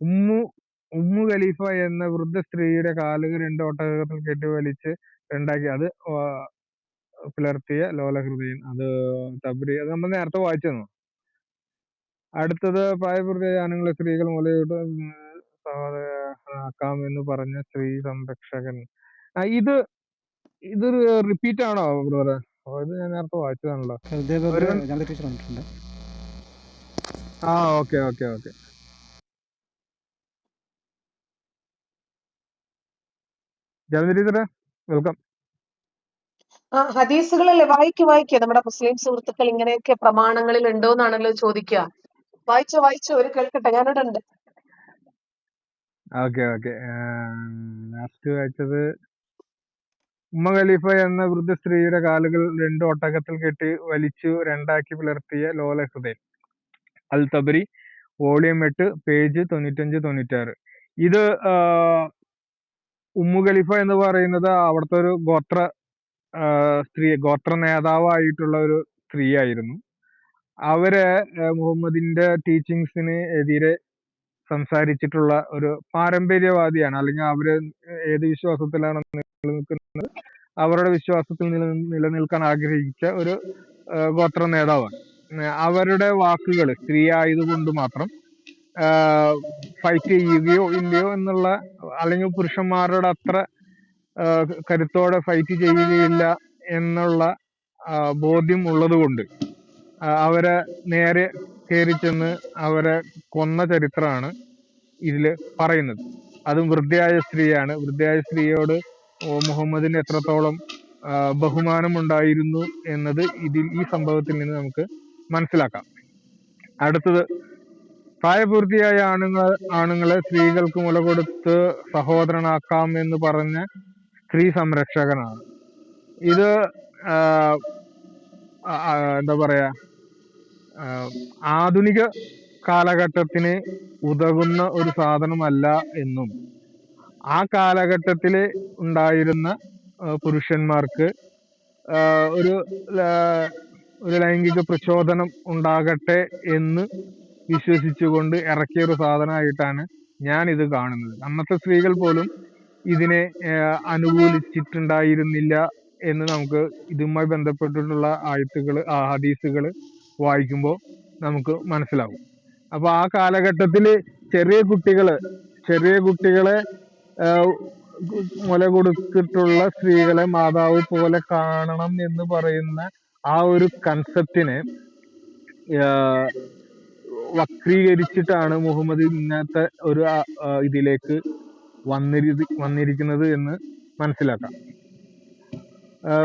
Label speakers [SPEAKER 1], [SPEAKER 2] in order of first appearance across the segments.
[SPEAKER 1] Umm Umm ഖലീഫ എന്ന വൃദ്ധ സ്ത്രീയുടെ കാലുകൾ രണ്ട് ഒട്ടകത്തിൽ കെട്ടി വലിച്ച് രണ്ടാക്കി. അത് പുലർത്തിയ ലോലഹൃദയൻ. അത് തബ്രി അത് നമ്മൾ നേരത്തെ വായിച്ചു അടുത്തത് പ്രായപൂർത്തിയായ ആണുങ്ങളെ സ്ത്രീകൾ മുലയൂട്ട് ആക്കാം എന്ന് പറഞ്ഞ സ്ത്രീ സംരക്ഷകൻ. ആ, ഇത് ഇത് റിപ്പീറ്റ് ആണോ ബ്രദറെ ഇത് ഞാൻ നേരത്തെ വായിച്ചതാണല്ലോ. ആ ഓക്കെ ഓക്കെ ഓക്കെ. ടീച്ചറെ വെൽക്കം.
[SPEAKER 2] ആ ഹദീസുകളല്ലേ? വായിക്ക് വായിക്കുക നമ്മുടെ മുസ്ലിം സുഹൃത്തുക്കൾ ഇങ്ങനെയൊക്കെ പ്രമാണങ്ങളിൽ ഉണ്ടോ എന്നാണല്ലോ ചോദിക്കുക. വായിച്ചോ വായിച്ചോ ഒരു കേൾക്കട്ടെ. ഞാനിവിടെ ഉണ്ട്
[SPEAKER 1] ഓക്കെ. ഓക്കെ ലാസ്റ്റ് വായിച്ചത് ഉമ്മ ഖലീഫ എന്ന വൃദ്ധ സ്ത്രീയുടെ കാലുകൾ രണ്ട് ഒട്ടകത്തിൽ കെട്ടി വലിച്ചു രണ്ടാക്കി പിളർത്തിയ ലോല ഹൃദയൻ അൽ തബരി വോളിയം എട്ട് പേജ് തൊണ്ണൂറ്റഞ്ച് തൊണ്ണൂറ്റാറ്. ഇത് ഉമ്മു ഖലീഫ എന്ന് പറയുന്നത് അവിടുത്തെ ഒരു ഗോത്ര സ്ത്രീ ഗോത്ര നേതാവായിട്ടുള്ള ഒരു സ്ത്രീ ആയിരുന്നു അവർ മുഹമ്മദിന്റെ ടീച്ചിങ്സിന് എതിരെ സംസാരിച്ചിട്ടുള്ള ഒരു പാരമ്പര്യവാദിയാണ്. അല്ലെങ്കിൽ അവർ ഏത് വിശ്വാസത്തിലാണ് നിലനിൽക്കുന്നത്? അവരുടെ വിശ്വാസത്തിൽ നില നിലനിൽക്കാൻ ആഗ്രഹിച്ച ഒരു ഗോത്ര നേതാവാണ്. അവരുടെ വാക്കുകൾ സ്ത്രീ ആയതുകൊണ്ട് മാത്രം ഫൈറ്റ് ചെയ്യുകയോ ഇല്ലയോ എന്നുള്ള അല്ലെങ്കിൽ പുരുഷന്മാരുടെ അത്ര കരുത്തോടെ ഫൈറ്റ് ചെയ്യുകയില്ല എന്നുള്ള ബോധ്യം ഉള്ളതുകൊണ്ട് അവരെ നേരെ കയറി ചെന്ന് അവരെ കൊന്ന ചരിത്രമാണ് ഇതിൽ പറയുന്നത്. അതും വൃദ്ധയായ സ്ത്രീയാണ്. വൃദ്ധയായ സ്ത്രീയോട് മുഹമ്മദിന് എത്രത്തോളം ബഹുമാനമുണ്ടായിരുന്നു എന്നത് ഇതിൽ ഈ സംഭവത്തിൽ നിന്ന് നമുക്ക് മനസ്സിലാക്കാം. അടുത്തത് പ്രായപൂർത്തിയായ ആണുങ്ങൾ ആണുങ്ങളെ സ്ത്രീകൾക്ക് മുല കൊടുത്ത് സഹോദരനാക്കാം എന്ന് പറഞ്ഞ സ്ത്രീ സംരക്ഷകനാണ്. ഇത് എന്താ പറയാ ആധുനിക കാലഘട്ടത്തിന് ഉതകുന്ന ഒരു സാധനമല്ല എന്നും. ആ കാലഘട്ടത്തിൽ ഉണ്ടായിരുന്ന പുരുഷന്മാർക്ക് ഒരു ഒരു ലൈംഗിക പ്രചോദനം ഉണ്ടാകട്ടെ എന്ന് വിശ്വസിച്ചുകൊണ്ട് ഇറക്കിയ ഒരു സാധനമായിട്ടാണ് ഞാൻ ഇത് കാണുന്നത്. അന്നത്തെ സ്ത്രീകൾ പോലും ഇതിനെ അനുകൂലിച്ചിട്ടുണ്ടായിരുന്നില്ല എന്ന് നമുക്ക് ഇതുമായി ബന്ധപ്പെട്ടിട്ടുള്ള ആയത്തുകൾ ആ ഹദീസുകൾ വായിക്കുമ്പോൾ നമുക്ക് മനസ്സിലാവും. അപ്പൊ ആ കാലഘട്ടത്തിൽ ചെറിയ കുട്ടികൾ ചെറിയ കുട്ടികളെ മുല കൊടുത്തിട്ടുള്ള സ്ത്രീകളെ മാതാവ് പോലെ കാണണം എന്ന് പറയുന്ന ആ ഒരു കൺസെപ്റ്റിനെ വക്രീകരിച്ചിട്ടാണ് മുഹമ്മദ് ഇങ്ങനത്തെ ഒരു ഇതിലേക്ക് വന്നിരി വന്നിരിക്കുന്നത് എന്ന് മനസ്സിലാക്കാം.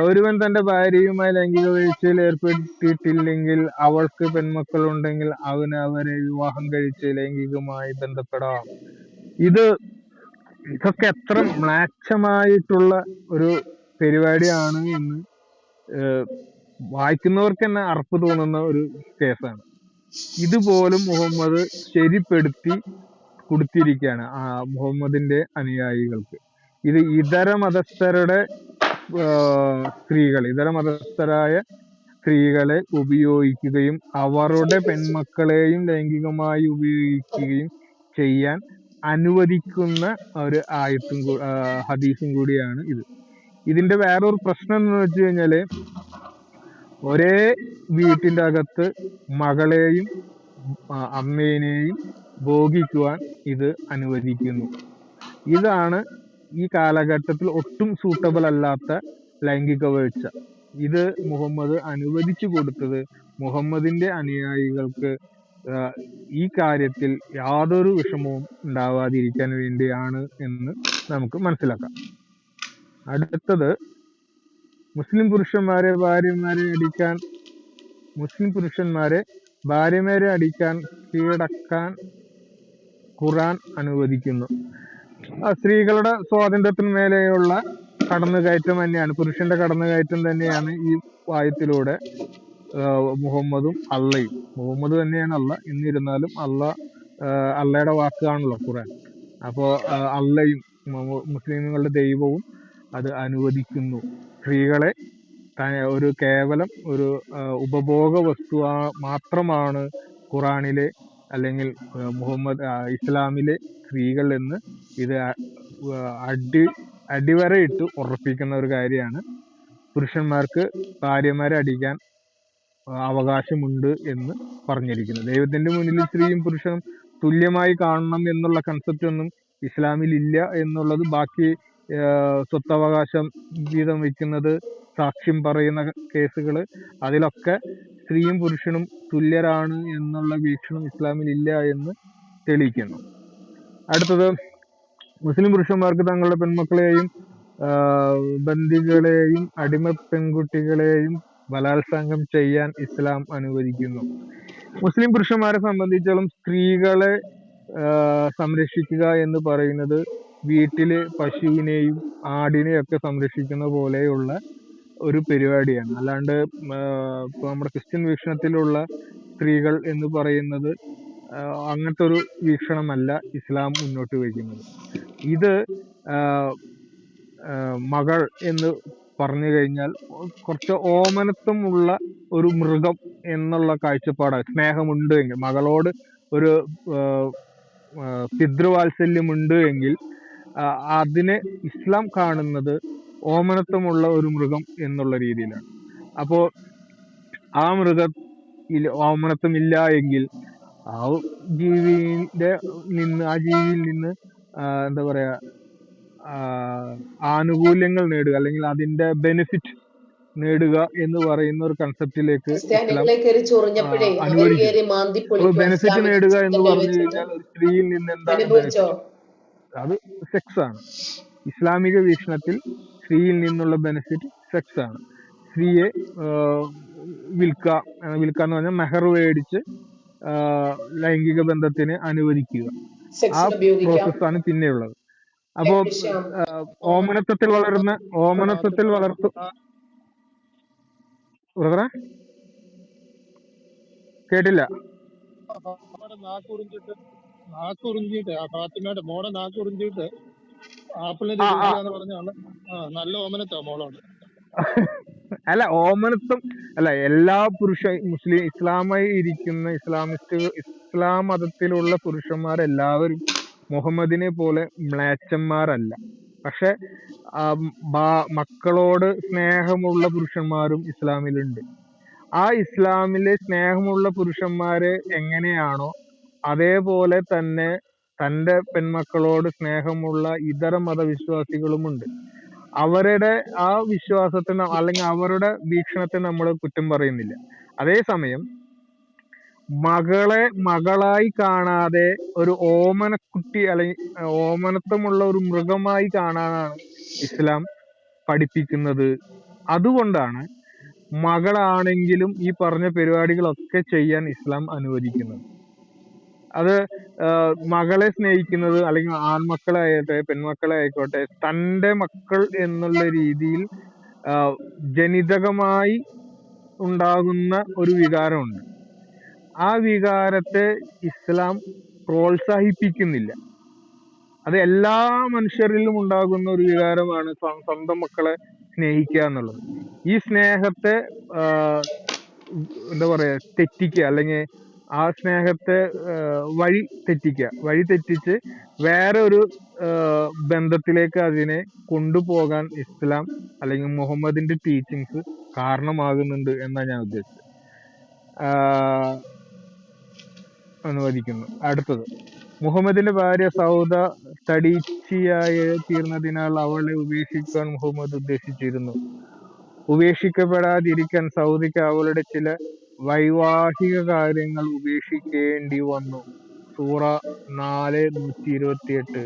[SPEAKER 1] ഒരുവൻ തന്റെ ഭാര്യയുമായി ലൈംഗിക വീഴ്ചയിൽ ഏർപ്പെട്ടിട്ടില്ലെങ്കിൽ അവൾക്ക് പെൺമക്കൾ ഉണ്ടെങ്കിൽ അവന് അവരെ വിവാഹം കഴിച്ച് ലൈംഗികമായി ബന്ധപ്പെടാം. ഇത് ഇതൊക്കെ എത്ര മ്ലാക്ഷമായിട്ടുള്ള ഒരു പരിപാടിയാണ് എന്ന് വായിക്കുന്നവർക്ക് തന്നെ അറപ്പ് തോന്നുന്ന ഒരു കേസാണ്. ഇതുപോലും മുഹമ്മദ് ശരിപ്പെടുത്തി കൊടുത്തിരിക്കുകയാണ് ആ മുഹമ്മദിന്റെ അനുയായികൾക്ക്. ഇത് ഇതര മതസ്ഥരുടെ സ്ത്രീകൾ ഇതര മതസ്ഥരായ സ്ത്രീകളെ ഉപയോഗിക്കുകയും അവരുടെ പെൺമക്കളെയും ലൈംഗികമായി ഉപയോഗിക്കുകയും ചെയ്യാൻ അനുവദിക്കുന്ന ഒരു ആയത്തും ഹദീസും കൂടിയാണ് ഇത്. ഇതിന്റെ വേറൊരു പ്രശ്നം എന്ന് വെച്ച് കഴിഞ്ഞാൽ ഒരേ വീട്ടിന്റെ അകത്ത് മകളെയും അമ്മേനെയും ഭോഗിക്കുവാൻ ഇത് അനുവദിക്കുന്നു. ഇതാണ് ഈ കാലഘട്ടത്തിൽ ഒട്ടും സൂട്ടബിൾ അല്ലാത്ത ലൈംഗിക വീഴ്ച ഇത് മുഹമ്മദ് അനുവദിച്ചു കൊടുത്തത് മുഹമ്മദിന്റെ അനുയായികൾക്ക് ഈ കാര്യത്തിൽ യാതൊരു വിഷമവും ഉണ്ടാവാതിരിക്കാൻ വേണ്ടിയാണ് എന്ന് നമുക്ക് മനസ്സിലാക്കാം. അടുത്തത് മുസ്ലിം പുരുഷന്മാരെ ഭാര്യമാരെ അടിക്കാൻ മുസ്ലിം പുരുഷന്മാരെ ഭാര്യമാരെ അടിക്കാൻ കീഴടക്കാൻ ഖുറാൻ അനുവദിക്കുന്നു. സ്ത്രീകളുടെ സ്വാതന്ത്ര്യത്തിന് മേലെയുള്ള കടന്നുകയറ്റം തന്നെയാണ് പുരുഷന്റെ കടന്നുകയറ്റം തന്നെയാണ് ഈ വായത്തിലൂടെ മുഹമ്മദും അള്ളയും. മുഹമ്മദ് തന്നെയാണ് അള്ള. എന്നിരുന്നാലും അള്ള അള്ളയുടെ വാക്കാണല്ലോ ഖുറാൻ അപ്പോ അള്ളയും മുസ്ലിങ്ങളുടെ ദൈവവും അത് അനുവദിക്കുന്നു. സ്ത്രീകളെ ഒരു കേവലം ഒരു ഉപഭോഗ വസ്തു മാത്രമാണ് ഖുറാനിലെ അല്ലെങ്കിൽ മുഹമ്മദ് ഇസ്ലാമിലെ സ്ത്രീകൾ എന്ന് ഇത് അടി അടിവരയിട്ട് ഉറപ്പിക്കുന്ന ഒരു കാര്യമാണ്. പുരുഷന്മാർക്ക് ഭാര്യമാരെ അടിക്കാൻ അവകാശമുണ്ട് എന്ന് പറഞ്ഞിരിക്കുന്നു. ദൈവത്തിന്റെ മുന്നിൽ സ്ത്രീയും പുരുഷനും തുല്യമായി കാണണം എന്നുള്ള കൺസെപ്റ്റ് ഒന്നും ഇസ്ലാമിൽ ഇല്ല എന്നുള്ളത് ബാക്കി സ്വത്തവകാശം വീതം വെക്കുന്നത് സാക്ഷ്യം പറയുന്ന കേസുകൾ അതിലൊക്കെ സ്ത്രീയും പുരുഷനും തുല്യരാണ് എന്നുള്ള വീക്ഷണം ഇസ്ലാമിൽ ഇല്ല എന്ന് തെളിയിക്കുന്നു. അടുത്തത് മുസ്ലിം പുരുഷന്മാർക്ക് തങ്ങളുടെ പെൺമക്കളെയും ബന്ദികളെയും അടിമ പെൺകുട്ടികളെയും ബലാത്സംഗം ചെയ്യാൻ ഇസ്ലാം അനുവദിക്കുന്നു. മുസ്ലിം പുരുഷന്മാരെ സംബന്ധിച്ചോളം സ്ത്രീകളെ സംരക്ഷിക്കുക എന്ന് പറയുന്നത് വീട്ടിൽ പശുവിനെയും ആടിനെയും ഒക്കെ സംരക്ഷിക്കുന്ന പോലെയുള്ള ഒരു പരിപാടിയാണ്. അല്ലാണ്ട് ഇപ്പൊ നമ്മുടെ ക്രിസ്ത്യൻ വീക്ഷണത്തിലുള്ള സ്ത്രീകൾ എന്ന് പറയുന്നത് അങ്ങനത്തെ ഒരു വീക്ഷണമല്ല ഇസ്ലാം മുന്നോട്ട് വയ്ക്കുന്നത്. ഇത് മകൾ എന്ന് പറഞ്ഞു കഴിഞ്ഞാൽ കുറച്ച് ഓമനത്വമുള്ള ഒരു മൃഗം എന്നുള്ള കാഴ്ചപ്പാടാണ്. സ്നേഹമുണ്ട് എങ്കിൽ മകളോട് ഒരു പിതൃവാത്സല്യമുണ്ട് എങ്കിൽ അതിനെ ഇസ്ലാം കാണുന്നത് ഓമനത്വമുള്ള ഒരു മൃഗം എന്നുള്ള രീതിയിലാണ്. അപ്പോ ആ മൃഗ ഓമനത്വം ഇല്ല എങ്കിൽ ആ ജീവിന്റെ നിന്ന് ആ ജീവിയിൽ നിന്ന് എന്താ പറയാ ആനുകൂല്യങ്ങൾ നേടുക അല്ലെങ്കിൽ അതിന്റെ ബെനിഫിറ്റ് നേടുക എന്ന് പറയുന്ന ഒരു കൺസെപ്റ്റിലേക്ക് ബെനിഫിറ്റ് നേടുക എന്ന് പറഞ്ഞു കഴിഞ്ഞാൽ ഒരു സ്ത്രീയിൽ നിന്ന് എന്താണ് അത് സെക്സ് ആണ്. ഇസ്ലാമിക വീക്ഷണത്തിൽ സ്ത്രീയിൽ നിന്നുള്ള ബെനിഫിറ്റ് സെക്സ് ആണ്. സ്ത്രീയെ വിൽക്ക വിൽക്ക എന്ന് പറഞ്ഞാൽ മെഹർ മേടിച്ച് ലൈംഗിക ബന്ധത്തിന് അനുവദിക്കുക. ആ പ്രോസസ്സാണ് പിന്നെയുള്ളത്. അപ്പോ ഓമനത്വത്തിൽ വളരുന്ന ഓമനത്വത്തിൽ വളർത്തു കേട്ടില്ല?
[SPEAKER 3] ഫാത്തിമയുടെ നാക്ക് ഉറിഞ്ചിട്ട് ആ ഫാത്തിമയുടെ മോടെ നാക്ക്
[SPEAKER 1] ആപ്പിളിന്റെ
[SPEAKER 3] രുചിയാന്ന് പറഞ്ഞാണ്. നല്ല ഓമനത്താ മോളോട്?
[SPEAKER 1] അല്ല ഓമനത്വം അല്ല എല്ലാ പുരുഷ മുസ്ലിം ഇസ്ലാമായി ഇരിക്കുന്ന ഇസ്ലാമിസ്റ്റ് ഇസ്ലാം മതത്തിലുള്ള പുരുഷന്മാരെല്ലാവരും മുഹമ്മദിനെ പോലെ മ്ലേച്ഛന്മാരല്ല. പക്ഷെ മക്കളോട് സ്നേഹമുള്ള പുരുഷന്മാരും ഇസ്ലാമിലുണ്ട്. ആ ഇസ്ലാമിലെ സ്നേഹമുള്ള പുരുഷന്മാര് എങ്ങനെയാണോ അതേപോലെ തന്നെ തന്റെ പെൺമക്കളോട് സ്നേഹമുള്ള ഇതര മതവിശ്വാസികളുമുണ്ട്. അവരുടെ ആ വിശ്വാസത്തെ അല്ലെങ്കിൽ അവരുടെ വീക്ഷണത്തെ നമ്മൾ കുറ്റം പറയുന്നില്ല. അതേസമയം മകളെ മകളായി കാണാതെ ഒരു ഓമനക്കുട്ടി അല്ലെങ്കിൽ ഓമനത്തമുള്ള ഒരു മൃഗമായി കാണാനാണ് ഇസ്ലാം പഠിപ്പിക്കുന്നത്. അതുകൊണ്ടാണ് മകളാണെങ്കിലും ഈ പറഞ്ഞ പരിപാടികളൊക്കെ ചെയ്യാൻ ഇസ്ലാം അനുവദിക്കുന്നത്. അത് മകളെ സ്നേഹിക്കുന്നത് അല്ലെങ്കിൽ ആൺമക്കളായിട്ടെ പെൺമക്കളെ ആയിക്കോട്ടെ തന്റെ മക്കൾ എന്നുള്ള രീതിയിൽ ജനിതകമായി ഉണ്ടാകുന്ന ഒരു വികാരമുണ്ട്. ആ വികാരത്തെ ഇസ്ലാം പ്രോത്സാഹിപ്പിക്കുന്നില്ല. അത് എല്ലാ മനുഷ്യരിലും ഉണ്ടാകുന്ന ഒരു വികാരമാണ് സ്വ- സ്വന്തം മക്കളെ സ്നേഹിക്കുക എന്നുള്ളത്. ഈ സ്നേഹത്തെ എന്താ പറയാ തെറ്റിക്കുക അല്ലെങ്കിൽ ആ സ്നേഹത്തെ വഴി തെറ്റിക്കുക വഴി തെറ്റിച്ച് വേറെ ഒരു ബന്ധത്തിലേക്ക് അതിനെ കൊണ്ടുപോകാൻ ഇസ്ലാം അല്ലെങ്കിൽ മുഹമ്മദിന്റെ ടീച്ചിങ്സ് കാരണമാകുന്നുണ്ട് എന്നാണ് ഞാൻ ഉദ്ദേശിച്ചത്. അനുവദിക്കുന്നു അടുത്തത്. മുഹമ്മദിന്റെ ഭാര്യ സൗദ തടിച്ചിയായി തീർന്നതിനാൽ അവളെ ഉപേക്ഷിക്കാൻ മുഹമ്മദ് ഉദ്ദേശിച്ചിരുന്നു. ഉപേക്ഷിക്കപ്പെടാതിരിക്കാൻ സൗദിക്ക് അവളുടെ ചില വൈവാഹിക കാര്യങ്ങൾ ഉപേക്ഷിക്കേണ്ടി വന്നു സൂറ നാല് നൂറ്റി ഇരുപത്തിയെട്ട്